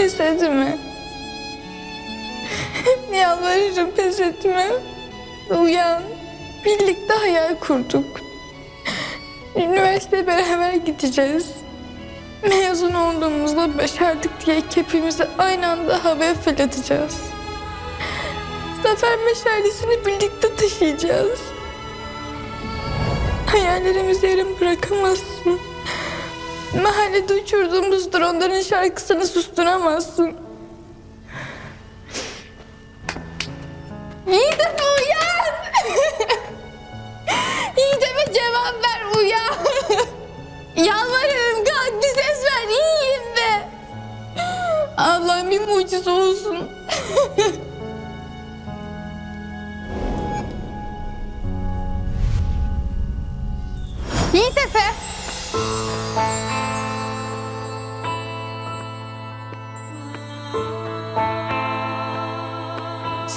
Pes etme. Yalvarırım pes etme. Uyan. Birlikte hayal kurduk. Üniversiteye beraber gideceğiz. Mezun olduğumuzda başardık diye kepimizi aynı anda havaya fırlatacağız. Zafer meşalesini birlikte taşıyacağız. Hayallerimizi yarım bırakamazsın. Mahallede uçurduğumuz dronların şarkısını susturamazsın.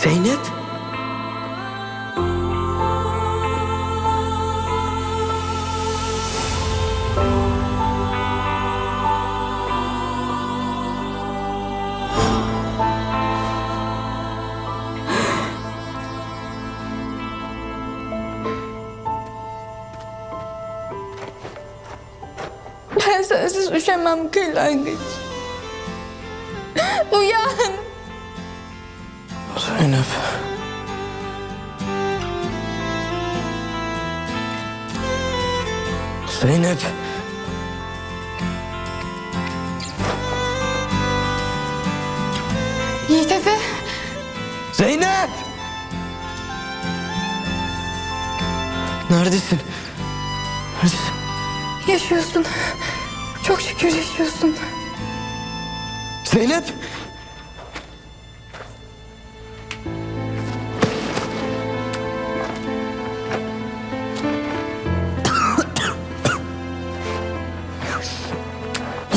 Zeynep. Ben sensiz üşemem kırlangıç. Uyan. Zeynep. Zeynep. Yiğit Efe. Zeynep! Neredesin? Neredesin? Yaşıyorsun. Çok şükür yaşıyorsun. Zeynep!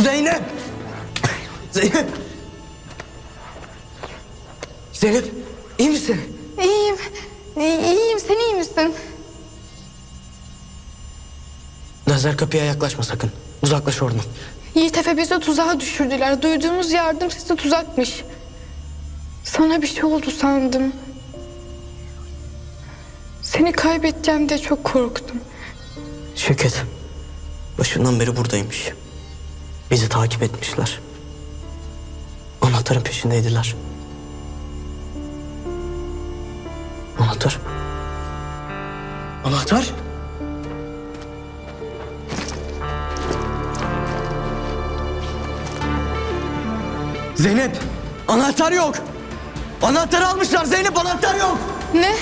Zeynep! Zeynep! Zeynep, iyi misin? İyiyim. İyi- İyiyim. Sen iyi misin? Nazar kapıya yaklaşma sakın. Uzaklaş oradan. Yiğit Efe bizi tuzağa düşürdüler. Duyduğumuz yardım sesi tuzakmış. Sana bir şey oldu sandım. Seni kaybedeceğim diye çok korktum. Şevket, başından beri buradaymış. Bizi takip etmişler. Anahtarın peşindeydiler. Anahtar. Anahtar? Zeynep, anahtar yok. Anahtarı almışlar Zeynep, anahtar yok. Ne?